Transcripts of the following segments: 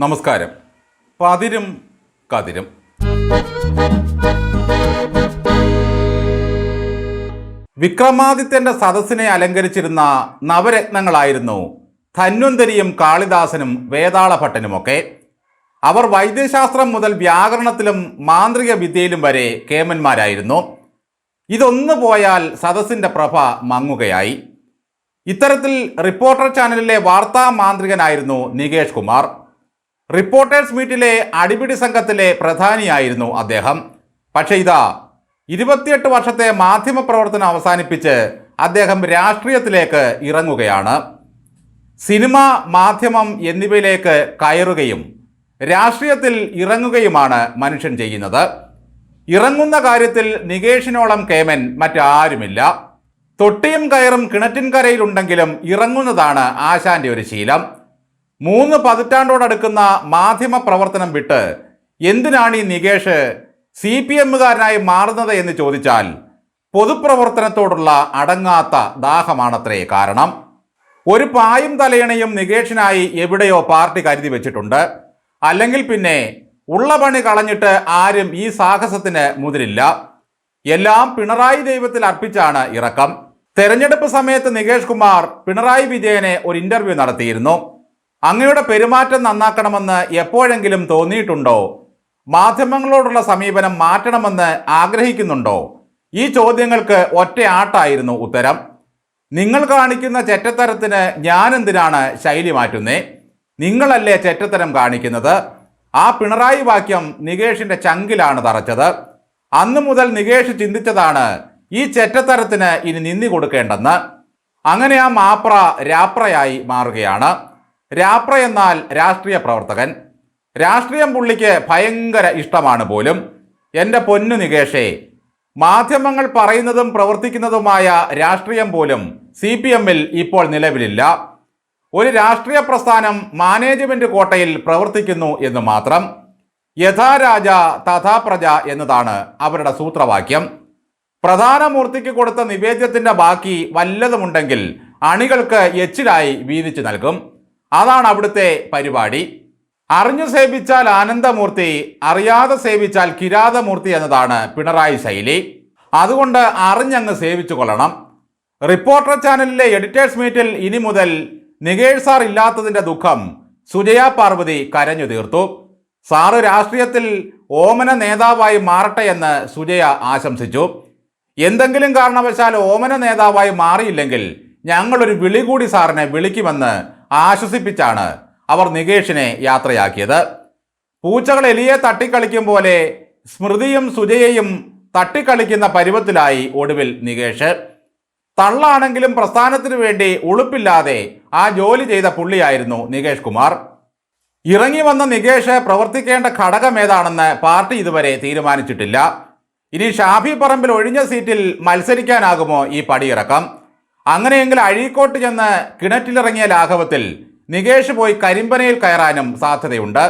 നമസ്കാരം. പതിരും കതിരും. വിക്രമാദിത്യന്റെ സദസ്സിനെ അലങ്കരിച്ചിരുന്ന നവരത്നങ്ങളായിരുന്നു ധന്വന്തരിയും കാളിദാസനും വേതാളഭട്ടനുമൊക്കെ. അവർ വൈദ്യശാസ്ത്രം മുതൽ വ്യാകരണത്തിലും മാന്ത്രിക വിദ്യയിലും വരെ കേമന്മാരായിരുന്നു. ഇതൊന്നു പോയാൽ സദസ്സിന്റെ പ്രഭ മങ്ങുകയായി. ഇത്തരത്തിൽ റിപ്പോർട്ടർ ചാനലിലെ വാർത്താ മാന്ത്രികനായിരുന്നു നികേഷ് കുമാർ. റിപ്പോർട്ടേഴ്സ് മീറ്റിലെ അടിപിടി സംഘത്തിലെ പ്രധാനിയായിരുന്നു അദ്ദേഹം. പക്ഷേ ഇതാ ഇരുപത്തിയെട്ട് വർഷത്തെ മാധ്യമ പ്രവർത്തനം അവസാനിപ്പിച്ച് അദ്ദേഹം രാഷ്ട്രീയത്തിലേക്ക് ഇറങ്ങുകയാണ്. സിനിമ മാധ്യമം എന്നിവയിലേക്ക് കയറുകയും രാഷ്ട്രീയത്തിൽ ഇറങ്ങുകയുമാണ് മനുഷ്യൻ ചെയ്യുന്നത്. ഇറങ്ങുന്ന കാര്യത്തിൽ നികേഷിനോളം കേമൻ മറ്റാരുമില്ല. തൊട്ടിയും കയറും കിണറ്റിൻകരയിലുണ്ടെങ്കിലും ഇറങ്ങുന്നതാണ് ആശാന്റെ ഒരു ശീലം. മൂന്ന് പതിറ്റാണ്ടോടടുക്കുന്ന മാധ്യമ പ്രവർത്തനം വിട്ട് എന്തിനാണ് ഈ നികേഷ് സി പി എമ്മുകാരനായി മാറുന്നത് എന്ന് ചോദിച്ചാൽ പൊതുപ്രവർത്തനത്തോടുള്ള അടങ്ങാത്ത ദാഹമാണത്രേ കാരണം. ഒരു പായും തലയണയും നികേഷിനായി എവിടെയോ പാർട്ടി കരുതി വെച്ചിട്ടുണ്ട്. അല്ലെങ്കിൽ പിന്നെ ഉള്ള പണി കളഞ്ഞിട്ട് ആരും ഈ സാഹസത്തിന് മുതിരില്ല. എല്ലാം പിണറായി ദൈവത്തിൽ അർപ്പിച്ചാണ് ഇറക്കം. തെരഞ്ഞെടുപ്പ് സമയത്ത് നികേഷ് കുമാർ പിണറായി വിജയനെ ഒരു ഇന്റർവ്യൂ നടത്തിയിരുന്നു. അങ്ങയുടെ പെരുമാറ്റം നന്നാക്കണമെന്ന് എപ്പോഴെങ്കിലും തോന്നിയിട്ടുണ്ടോ? മാധ്യമങ്ങളോടുള്ള സമീപനം മാറ്റണമെന്ന് ആഗ്രഹിക്കുന്നുണ്ടോ? ഈ ചോദ്യങ്ങൾക്ക് ഒറ്റ ആട്ടായിരുന്നു ഉത്തരം. നിങ്ങൾ കാണിക്കുന്ന ചെറ്റത്തരത്തിന് ഞാൻ എന്തിനാണ് ശൈലി മാറ്റുന്നേ? നിങ്ങളല്ലേ ചെറ്റത്തരം കാണിക്കുന്നത്? ആ പിണറായി വാക്യം നികേഷിന്റെ ചങ്കിലാണ് തറച്ചത്. അന്നു മുതൽ നികേഷ് ചിന്തിച്ചതാണ് ഈ ചെറ്റത്തരത്തിന് ഇനി നിന്ദി കൊടുക്കേണ്ടെന്ന്. അങ്ങനെ ആ മാപ്ര രാപ്രയായി മാറുകയാണ്. രാപ്ര എന്നാൽ രാഷ്ട്രീയ പ്രവർത്തകൻ. രാഷ്ട്രീയം പുള്ളിക്ക് ഭയങ്കര ഇഷ്ടമാണ് പോലും. എന്റെ പൊന്നു നികേഷേ മാധ്യമങ്ങൾ പറയുന്നതും പ്രവർത്തിക്കുന്നതുമായ രാഷ്ട്രീയം പോലും സി പി എമ്മിൽ ഇപ്പോൾ നിലവിലില്ല. ഒരു രാഷ്ട്രീയ പ്രസ്ഥാനം മാനേജ്മെന്റ് കോട്ടയിൽ പ്രവർത്തിക്കുന്നു എന്ന് മാത്രം. യഥാരാജ തഥാ പ്രജ എന്നതാണ് അവരുടെ സൂത്രവാക്യം. പ്രധാനമൂർത്തിക്ക് കൊടുത്ത നിവേദ്യത്തിന്റെ ബാക്കി വല്ലതുമുണ്ടെങ്കിൽ അണികൾക്ക് എച്ചിലായി വീതിച്ചു നൽകും. അതാണ് അവിടുത്തെ പരിപാടി. അറിഞ്ഞു സേവിച്ചാൽ ആനന്ദമൂർത്തി അറിയാതെ സേവിച്ചാൽ കിരാതമൂർത്തി എന്നതാണ് പിണറായി ശൈലി. അതുകൊണ്ട് അറിഞ്ഞങ്ങ് സേവിച്ചു കൊള്ളണം. റിപ്പോർട്ടർ ചാനലിലെ എഡിറ്റേഴ്സ് മീറ്റിൽ ഇനി മുതൽ നികേഷ് സാർ ഇല്ലാത്തതിന്റെ ദുഃഖം സുജയ പാർവതി കരഞ്ഞു തീർത്തു. സാറ് രാഷ്ട്രീയത്തിൽ ഓമന നേതാവായി മാറട്ടെ എന്ന് സുജയ ആശംസിച്ചു. എന്തെങ്കിലും കാരണവശാൽ ഓമന നേതാവായി മാറിയില്ലെങ്കിൽ ഞങ്ങളൊരു വിളി കൂടി സാറിനെ വിളിക്കുമെന്ന് ആശ്വസിപ്പിച്ചാണ് അവർ നികേഷിനെ യാത്രയാക്കിയത്. പൂച്ചകൾ എലിയെ തട്ടിക്കളിക്കും പോലെ സ്മൃതിയും സുജയയും തട്ടിക്കളിക്കുന്ന പരുവത്തിലായി ഒടുവിൽ നികേഷ്. തള്ളാണെങ്കിലും പ്രസ്ഥാനത്തിനു വേണ്ടി ഉളുപ്പില്ലാതെ ആ ജോലി ചെയ്ത പുള്ളിയായിരുന്നു നികേഷ് കുമാർ. ഇറങ്ങി വന്ന നികേഷ് പ്രവർത്തിക്കേണ്ട ഘടകം ഏതാണെന്ന് പാർട്ടി ഇതുവരെ തീരുമാനിച്ചിട്ടില്ല. ഇനി ഷാഫി പറമ്പിൽ ഒഴിഞ്ഞ സീറ്റിൽ മത്സരിക്കാനാകുമോ ഈ പടിയിറക്കം? അങ്ങനെയെങ്കിൽ അഴീക്കോട്ട് ചെന്ന് കിണറ്റിലിറങ്ങിയ ലാഘവത്തിൽ നികേഷ് പോയി കരിമ്പനയിൽ കയറാനും സാധ്യതയുണ്ട്.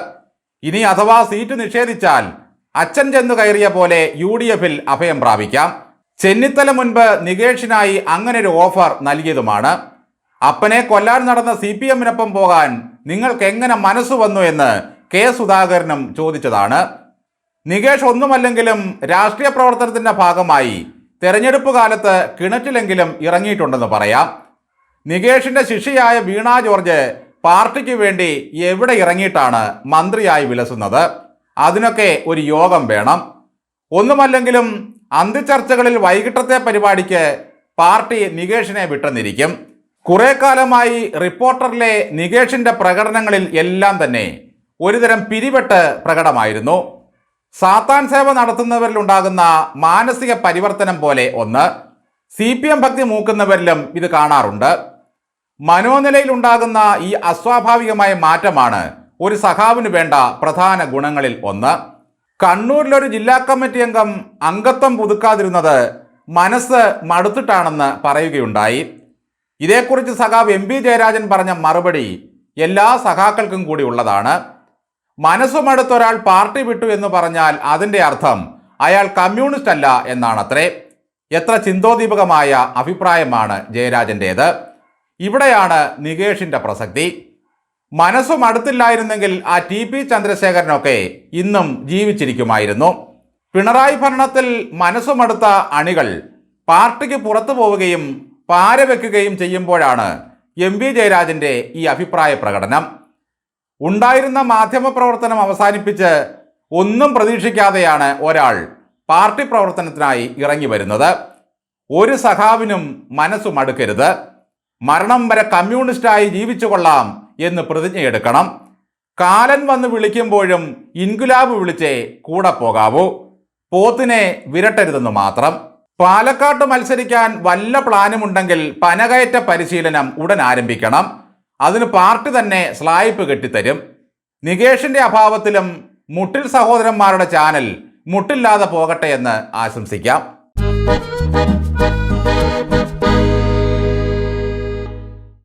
ഇനി അഥവാ സീറ്റ് നിഷേധിച്ചാൽ അച്ഛൻ ചെന്ന് കയറിയ പോലെ യു ഡി എഫിൽ അഭയം പ്രാപിക്കാം. ചെന്നിത്തല മുൻപ് നികേഷിനായി അങ്ങനെ ഒരു ഓഫർ നൽകിയതുമാണ്. അപ്പനെ കൊല്ലാൻ നടന്ന സി പി എമ്മിനൊപ്പം പോകാൻ നിങ്ങൾക്ക് എങ്ങനെ മനസ്സ് വന്നു എന്ന് കെ സുധാകരനും ചോദിച്ചതാണ്. നികേഷ് ഒന്നുമല്ലെങ്കിലും രാഷ്ട്രീയ പ്രവർത്തനത്തിന്റെ ഭാഗമായി തെരഞ്ഞെടുപ്പ് കാലത്ത് കിണറ്റിലെങ്കിലും ഇറങ്ങിയിട്ടുണ്ടെന്ന് പറയാം. നികേഷിന്റെ ശിഷ്യയായ വീണ ജോർജ് പാർട്ടിക്ക് വേണ്ടി എവിടെ ഇറങ്ങിയിട്ടാണ് മന്ത്രിയായി വിലസുന്നത്? അതിനൊക്കെ ഒരു യോഗം വേണം. ഒന്നുമല്ലെങ്കിലും അന്ത്യചർച്ചകളിൽ വൈകിട്ടത്തെ പരിപാടിക്ക് പാർട്ടി നികേഷിനെ വിട്ടെന്നിരിക്കും. കുറെ കാലമായി റിപ്പോർട്ടറിലെ നികേഷിന്റെ പ്രകടനങ്ങളിൽ എല്ലാം തന്നെ ഒരുതരം പിരിവെട്ട് പ്രകടമായിരുന്നു. സാത്താൻ സേവ നടത്തുന്നവരിൽ ഉണ്ടാകുന്ന മാനസിക പരിവർത്തനം പോലെ ഒന്ന്. സി പി എം ഭക്തി മൂക്കുന്നവരിലും ഇത് കാണാറുണ്ട്. മനോനിലയിൽ ഉണ്ടാകുന്ന ഈ അസ്വാഭാവികമായ മാറ്റമാണ് ഒരു സഖാവിന് വേണ്ട പ്രധാന ഗുണങ്ങളിൽ ഒന്ന്. കണ്ണൂരിലൊരു ജില്ലാ കമ്മിറ്റി അംഗം അംഗത്വം പുതുക്കാതിരുന്നത് മനസ്സ് മടുത്തിട്ടാണെന്ന് പറയുകയുണ്ടായി. ഇതേക്കുറിച്ച് സഖാവ് എം പി ജയരാജൻ പറഞ്ഞ മറുപടി എല്ലാ സഖാക്കൾക്കും കൂടി ഉള്ളതാണ്. മനസ്സുമടുത്ത ഒരാൾ പാർട്ടി വിട്ടു എന്ന് പറഞ്ഞാൽ അതിന്റെ അർത്ഥം അയാൾ കമ്മ്യൂണിസ്റ്റ് അല്ല എന്നാണത്രേ. എത്ര ചിന്തോദീപകമായ അഭിപ്രായമാണ് ജയരാജന്റേത്. ഇവിടെയാണ് നികേഷിന്റെ പ്രസക്തി. മനസ്സും അടുത്തില്ലായിരുന്നെങ്കിൽ ആ ടി പി ചന്ദ്രശേഖരനൊക്കെ ഇന്നും ജീവിച്ചിരിക്കുമായിരുന്നു. പിണറായി ഭരണത്തിൽ മനസ്സുമടുത്ത അണികൾ പാർട്ടിക്ക് പുറത്തു പോവുകയും പാരവെക്കുകയും ചെയ്യുമ്പോഴാണ് എം വി ജയരാജന്റെ ഈ അഭിപ്രായ പ്രകടനം. ഉണ്ടായിരുന്ന മാധ്യമ പ്രവർത്തനം അവസാനിപ്പിച്ച് ഒന്നും പ്രതീക്ഷിക്കാതെയാണ് ഒരാൾ പാർട്ടി പ്രവർത്തനത്തിനായി ഇറങ്ങി വരുന്നത്. ഒരു സഖാവിനും മനസ്സു മടുക്കരുത് മരണം വരെ കമ്മ്യൂണിസ്റ്റായി ജീവിച്ചു കൊള്ളാം എന്ന് പ്രതിജ്ഞയെടുക്കണം കാലൻ വന്ന് വിളിക്കുമ്പോഴും ഇൻകുലാബ് വിളിച്ചേ കൂടെ പോകാവൂ. പോത്തിനെ വിരട്ടരുതെന്ന് മാത്രം. പാലക്കാട്ട് മത്സരിക്കാൻ വല്ല പ്ലാനുമുണ്ടെങ്കിൽ പനകയറ്റ പരിശീലനം ഉടൻ ആരംഭിക്കണം. അതിന് പാർട്ടി തന്നെ സ്ലായിപ്പ് കെട്ടിത്തരും. നികേഷിന്റെ അഭാവത്തിലും മുട്ടിൽ സഹോദരന്മാരുടെ ചാനൽ മുട്ടില്ലാതെ പോകട്ടെ എന്ന് ആശംസിക്കാം.